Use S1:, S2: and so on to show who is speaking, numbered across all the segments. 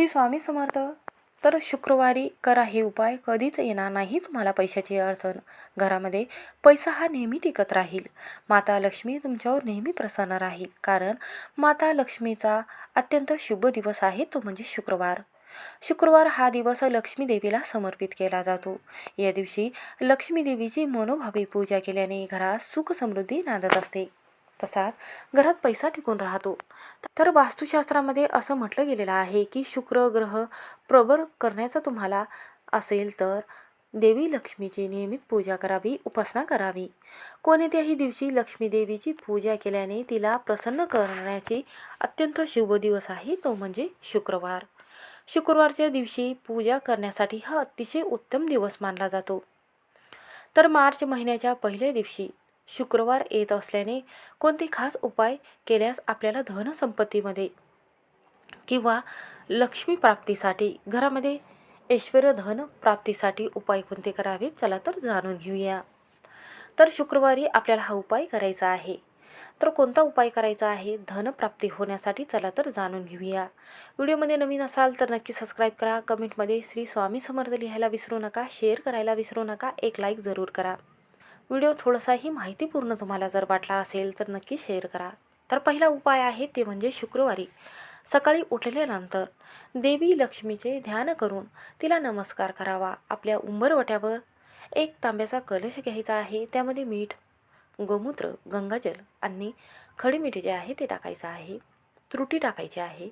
S1: श्री स्वामी समर्थ. तर शुक्रवारी करा हे उपाय कधीच येणार नाही तुम्हाला पैशाची अडचण. घरामध्ये पैसा हा नेहमी टिकत राहील. माता लक्ष्मी तुमच्यावर नेहमी प्रसन्न राहील. कारण माता लक्ष्मीचा अत्यंत शुभ दिवस आहे तो म्हणजे शुक्रवार. शुक्रवार हा दिवस लक्ष्मी देवीला समर्पित केला जातो. या दिवशी लक्ष्मी देवीची पूजा केल्याने घरात सुख समृद्धी नांदत असते. तसाच घरात पैसा टिकून राहतो. तर वास्तुशास्त्रामध्ये असं म्हटलं गेलेलं आहे की शुक्र ग्रह प्रबर करण्याचा तुम्हाला असेल तर देवी लक्ष्मीची नियमित पूजा करावी उपासना करावी. कोणत्याही दिवशी लक्ष्मी देवीची पूजा केल्याने तिला प्रसन्न करण्याची अत्यंत शुभ दिवस आहे तो म्हणजे शुक्रवार. शुक्रवारच्या दिवशी पूजा करण्यासाठी हा अतिशय उत्तम दिवस मानला जातो. तर मार्च महिन्याच्या पहिल्या दिवशी शुक्रवार येत असल्याने कोणते खास उपाय केल्यास आपल्याला धनसंपत्तीमध्ये किंवा लक्ष्मी प्राप्तीसाठी घरामध्ये ऐश्वर धन प्राप्तीसाठी उपाय कोणते करावे चला तर जाणून घेऊया. तर शुक्रवारी आपल्याला हा उपाय करायचा आहे. तर कोणता उपाय करायचा आहे? धनप्राप्ती होण्यासाठी चला तर जाणून घेऊया. व्हिडिओमध्ये नवीन असाल तर नक्की सबस्क्राईब करा. कमेंटमध्ये श्री स्वामी समर्थ लिहायला विसरू नका. शेअर करायला विसरू नका. एक लाईक जरूर करा. व्हिडिओ थोडासाही माहितीपूर्ण तुम्हाला जर वाटला असेल तर नक्की शेअर करा. तर पहिला उपाय आहे ते म्हणजे शुक्रवारी सकाळी उठल्यानंतर देवी लक्ष्मीचे ध्यान करून तिला नमस्कार करावा. आपल्या उंबरवट्यावर एक तांब्याचा कलश घ्यायचा आहे. त्यामध्ये मीठ गोमूत्र गंगाजल आणि खडी मीठ जे आहे ते टाकायचं आहे. त्रुटी टाकायची आहे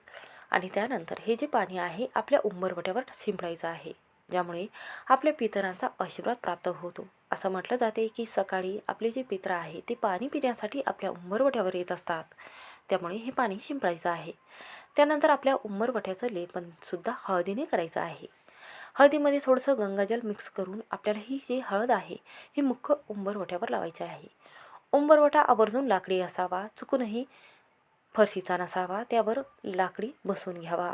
S1: आणि त्यानंतर हे जे पाणी आहे आपल्या उंबरवट्यावर शिंपडायचं आहे. ज्यामुळे आपल्या पितरांचा आशीर्वाद प्राप्त होतो. असं म्हटलं जाते की सकाळी आपले जे पित्र आहे ते पाणी पिण्यासाठी आपल्या उंबरवट्यावर येत असतात. त्यामुळे हे पाणी शिंपडायचं आहे. त्यानंतर आपल्या उंबरवट्याचं लेपनसुद्धा हळदीने करायचं आहे. हळदीमध्ये थोडंसं गंगाजल मिक्स करून आपल्याला ही जी हळद आहे ही मुख्य उंबरवट्यावर लावायची आहे. उंबरवटा आवर्जून लाकडी असावा चुकूनही फरशीचा नसावा त्यावर लाकडी बसून घ्यावा.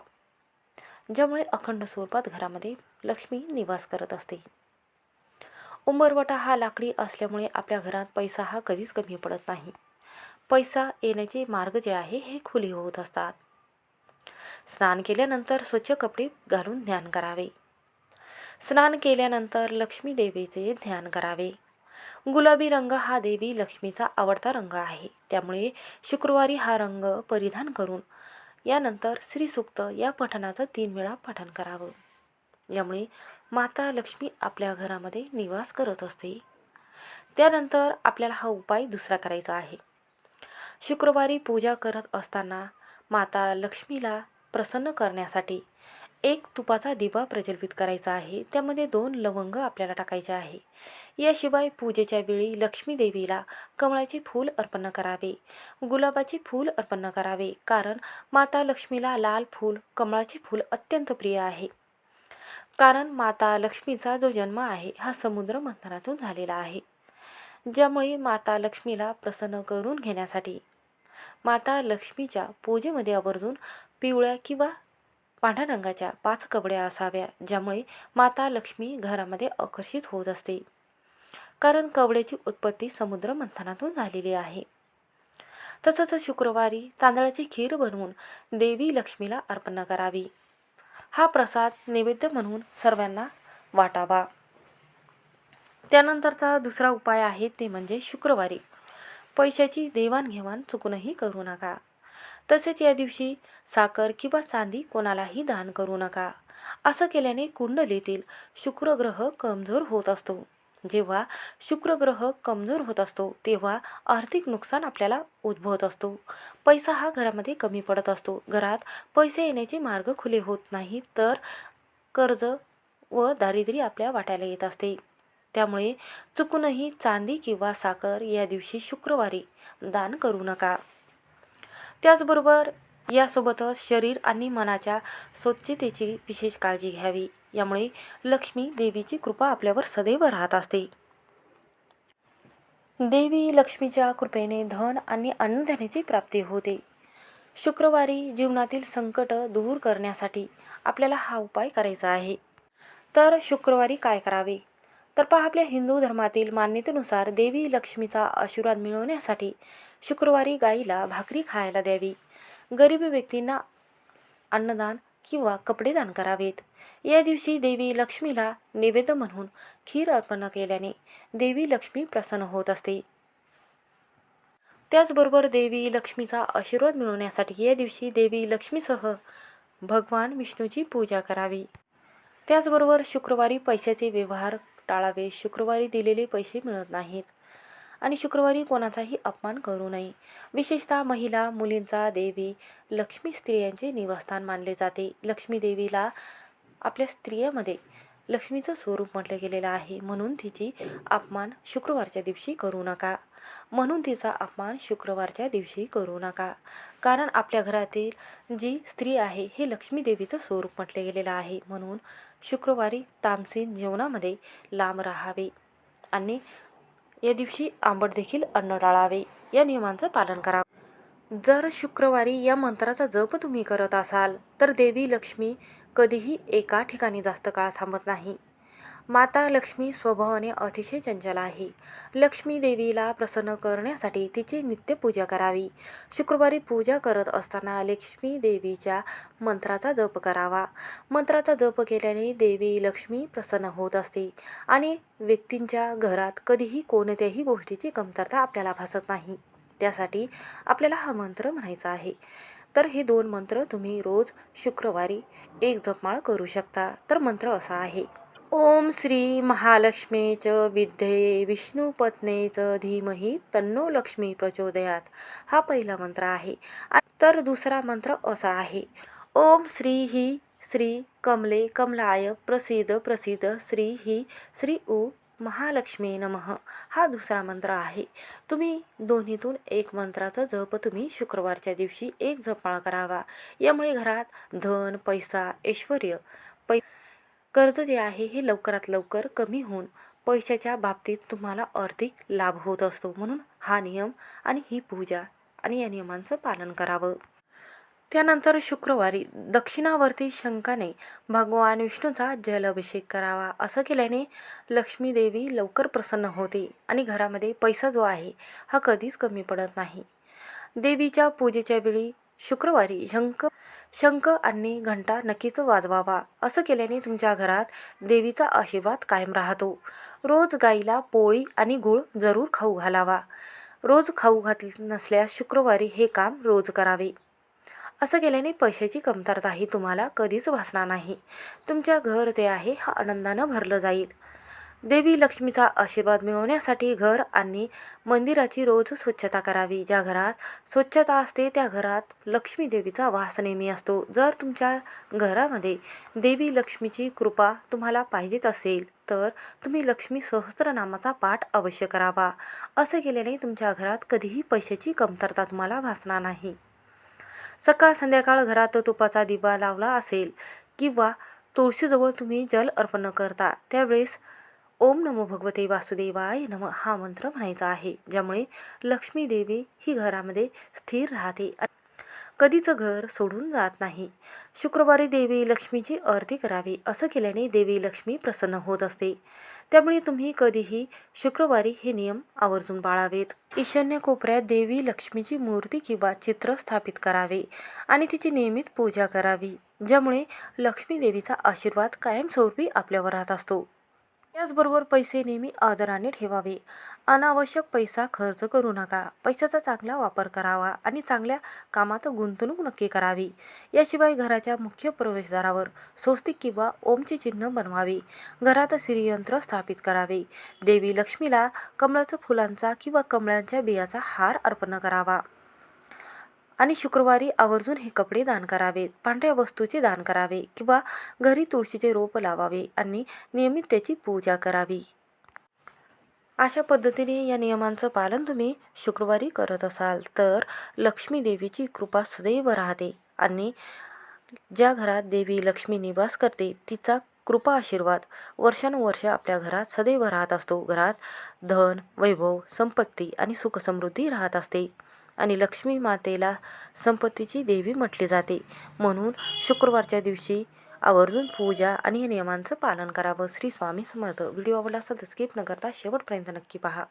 S1: ज्यामुळे अखंड स्वरूपात घरामध्ये लक्ष्मी निवास करत असते. उंबरवटा हा लाकडी असल्यामुळे आपल्या घरात पैसा हा कधीच कमी पडत नाही. पैसा येण्याचे मार्ग जे आहे हे खुले होत असतात. स्नान केल्यानंतर स्वच्छ कपडे घालून ध्यान करावे. स्नान केल्यानंतर लक्ष्मी देवीचे ध्यान करावे. गुलाबी रंग हा देवी लक्ष्मीचा आवडता रंग आहे. त्यामुळे शुक्रवारी हा रंग परिधान करून यानंतर श्रीसुक्त या पठणाचं तीन वेळा पठण करावं. यामुळे माता लक्ष्मी आपल्या घरामध्ये निवास करत असते. त्यानंतर आपल्याला हा उपाय दुसरा करायचा आहे. शुक्रवारी पूजा करत असताना माता लक्ष्मीला प्रसन्न करण्यासाठी एक तुपाचा दिवा प्रज्वलित करायचा आहे. त्यामध्ये दोन लवंग आपल्याला टाकायचे आहे. याशिवाय पूजेच्या वेळी लक्ष्मी देवीला कमळाचे फूल अर्पण करावे. गुलाबाचे फूल अर्पण करावे. कारण माता लक्ष्मीला लाल फूल कमळाचे फूल अत्यंत प्रिय आहे. कारण माता लक्ष्मीचा जो जन्म आहे हा समुद्र मंथनातून झालेला आहे. ज्यामुळे माता लक्ष्मीला प्रसन्न करून घेण्यासाठी माता लक्ष्मीच्या पूजेमध्ये आवर्जून पिवळ्या किंवा पांढऱ्या रंगाच्या पाच कपड्या असाव्या ज्यामुळे माता लक्ष्मी घरामध्ये आकर्षित होत असते. कारण कवड्याची उत्पत्ती समुद्र मंथनातून झालेली आहे. तसंच शुक्रवारी तांदळाची खीर बनवून देवी लक्ष्मीला अर्पण करावी. हा प्रसाद नैवेद्य म्हणून सर्वांना वाटावा. त्यानंतरचा दुसरा उपाय आहे ते म्हणजे शुक्रवारी. पैशाची देवाणघेवाण चुकूनही करू नका. तसेच या दिवशी साखर किंवा चांदी कोणालाही दान करू नका. असं केल्याने कुंडलीतील शुक्रग्रह कमजोर होत असतो. जेव्हा शुक्रग्रह कमजोर होत असतो तेव्हा आर्थिक नुकसान आपल्याला उद्भवत असतो. पैसा हा घरामध्ये कमी पडत असतो. घरात पैसे येण्याचे मार्ग खुले होत नाही तर कर्ज व दारिद्र्य आपल्या वाट्याला येत असते. त्यामुळे चुकूनही चांदी किंवा साखर या दिवशी शुक्रवारी दान करू नका. त्याचबरोबर यासोबतच शरीर आणि मनाच्या स्वच्छतेची विशेष काळजी घ्यावी. यामुळे लक्ष्मी देवीची कृपा आपल्यावर सदैव राहत असते. देवी लक्ष्मीच्या कृपेने धन आणि अन्नधान्याची प्राप्ती होते. शुक्रवारी जीवनातील संकट दूर करण्यासाठी आपल्याला हा उपाय करायचा आहे. तर शुक्रवारी काय करावे? तर पहा आपल्या हिंदू धर्मातील मान्यतेनुसार देवी लक्ष्मीचा आशीर्वाद मिळवण्यासाठी शुक्रवारी गाईला भाकरी खायला द्यावी. गरीब व्यक्तींना अन्नदान किंवा कपडे दान करावेत. या दिवशी देवी लक्ष्मीला नैवेद्य म्हणून खीर अर्पण केल्याने देवी लक्ष्मी प्रसन्न होत असते. त्याचबरोबर देवी लक्ष्मीचा आशीर्वाद मिळवण्यासाठी या दिवशी देवी लक्ष्मीसह भगवान विष्णूची पूजा करावी. त्याचबरोबर शुक्रवारी पैशाचे व्यवहार टाळावे. शुक्रवारी दिलेले पैसे मिळत नाहीत. आणि शुक्रवारी कोणाचाही अपमान करू नये. विशेषतः महिला मुलींचा देवी लक्ष्मी स्त्रियांचे निवासस्थान मानले जाते. लक्ष्मी देवीला आपल्या स्त्रियामध्ये लक्ष्मीचं स्वरूप म्हटलं गेलेलं आहे. म्हणून तिची अपमान शुक्रवारच्या दिवशी करू नका. म्हणून तिचा अपमान शुक्रवारच्या दिवशी करू नका. कारण आपल्या घरातील जी स्त्री आहे हे लक्ष्मी देवीचं स्वरूप म्हटले गेलेलं आहे. म्हणून शुक्रवारी तामसीन जेवणामध्ये लांब राहावे आणि या दिवशी आंबट देखील अन्न टाळावे या नियमांचं पालन करावे. जर शुक्रवारी या मंत्राचा जप तुम्ही करत असाल तर देवी लक्ष्मी कधीही एका ठिकाणी जास्त काळ थांबत नाही. माता लक्ष्मी स्वभावाने अतिशय चंचल आहे. लक्ष्मी देवीला प्रसन्न करण्यासाठी तिची नित्यपूजा करावी. शुक्रवारी पूजा करत असताना लक्ष्मी देवीच्या मंत्राचा जप करावा. मंत्राचा जप केल्याने देवी लक्ष्मी प्रसन्न होत असते आणि व्यक्तींच्या घरात कधीही कोणत्याही गोष्टीची कमतरता आपल्याला भासत नाही. त्यासाठी आपल्याला हा मंत्र म्हणायचा आहे. तर हे दोन मंत्र तुम्ही रोज शुक्रवारी एक जपमाळ करू शकता. तर मंत्र असा आहे. ओम श्री महालक्ष्मी च विद्ये विष्णुपत्ने च धीमही तन्नो लक्ष्मी प्रचोदयात. हा पहिला मंत्र आहे. तर दुसरा मंत्र असा आहे. ओम श्री ही श्री कमले कमलाय प्रसिद्ध प्रसिद्ध श्री ही श्री उ महालक्ष्मी नमः. हा दुसरा मंत्र आहे. तुम्ही दोन्हीतून एक मंत्राचा जप तुम्ही शुक्रवारच्या दिवशी एक जपाळ करावा. यामुळे घरात धन पैसा ऐश्वर पै कर्ज जे आहे हे लवकरात लवकर कमी होऊन पैशाच्या बाबतीत तुम्हाला आर्थिक लाभ होत असतो. म्हणून हा नियम आणि ही पूजा आणि या नियमांचं पालन करावं. त्यानंतर शुक्रवारी दक्षिणावर्ती शंकाने भगवान विष्णूचा जलाभिषेक करावा असं केल्याने लक्ष्मीदेवी लवकर प्रसन्न होते आणि घरामध्ये पैसा जो आहे हा कधीच कमी पडत नाही. देवीच्या पूजेच्या वेळी शुक्रवारी शंख शंख आणि घंटा नक्कीच वाजवावा असं केल्याने तुमच्या घरात देवीचा आशीर्वाद कायम राहतो. रोज गाईला पोळी आणि गूळ जरूर खाऊ घालावा. रोज खाऊ घात नसल्यास शुक्रवारी हे काम रोज करावे. असं केल्याने पैशाची कमतरताही तुम्हाला कधीच भासणार नाही. तुमच्या घर जे आहे हा आनंदानं भरलं जाईल. देवी लक्ष्मीचा आशीर्वाद मिळवण्यासाठी घर आणि मंदिराची रोज स्वच्छता करावी. ज्या घरात स्वच्छता असते त्या घरात लक्ष्मी देवीचा वास नेहमी असतो. जर तुमच्या घरामध्ये देवी लक्ष्मीची कृपा तुम्हाला पाहिजेच असेल तर तुम्ही लक्ष्मी सहस्त्रनामाचा पाठ अवश्य करावा. असं केल्याने तुमच्या घरात कधीही पैशाची कमतरता तुम्हाला भासणार नाही. सकाळ संध्याकाळ घरात तुपाचा दिवा लावला असेल किंवा तुळशीजवळ तुम्ही जल अर्पण करता त्यावेळेस ओम नमो भगवते वासुदेवाय नम हा मंत्र म्हणायचा आहे ज्यामुळे लक्ष्मी देवी ही घरामध्ये स्थिर राहते. कधीच घर सोडून जात नाही. शुक्रवारी देवी लक्ष्मीची आरती करावी असं केल्याने देवी लक्ष्मी प्रसन्न होत असते. त्यामुळे तुम्ही कधीही शुक्रवारी हे नियम आवर्जून पाळावेत. ईशान्य कोपऱ्यात देवी लक्ष्मीची मूर्ती किंवा चित्र स्थापित करावे आणि तिची नियमित पूजा करावी ज्यामुळे लक्ष्मी देवीचा आशीर्वाद कायमस्वरूपी आपल्यावर राहत असतो. त्याचबरोबर पैसे नेहमी आदराने ठेवावे. अनावश्यक पैसा खर्च करू नका. पैशाचा चांगला वापर करावा आणि चांगल्या कामात गुंतवणूक नक्की करावी. याशिवाय घराच्या मुख्य प्रवेशद्वारावर स्वस्तिक किंवा ओमचे चिन्ह बनवावे. घरात श्रीयंत्र स्थापित करावे. देवी लक्ष्मीला कमळाचं फुलांचा किंवा कमळांच्या बियाचा हार अर्पण करावा. आणि शुक्रवारी आवर्जून हे कपडे दान करावेत पांढऱ्या वस्तूचे दान करावे किंवा घरी तुळशीचे रोप लावावे आणि नियमित त्याची पूजा करावी. अशा पद्धतीने या नियमांचं पालन तुम्ही शुक्रवारी करत असाल तर लक्ष्मी देवीची कृपा सदैव राहते आणि ज्या घरात देवी लक्ष्मी निवास करते तिचा कृपा आशीर्वाद वर्षानुवर्ष आपल्या घरात सदैव राहत असतो. घरात धन वैभव संपत्ती आणि सुखसमृद्धी राहत असते. आणि लक्ष्मी मातेला संपत्तीची देवी म्हटली जाते. म्हणून शुक्रवारच्या दिवशी आवर्जून पूजा आणि या नियमांचं पालन करावं. श्री स्वामी समर्थ. व्हिडिओ आवडला असेल तर स्किप न करता शेवटपर्यंत नक्की पहा.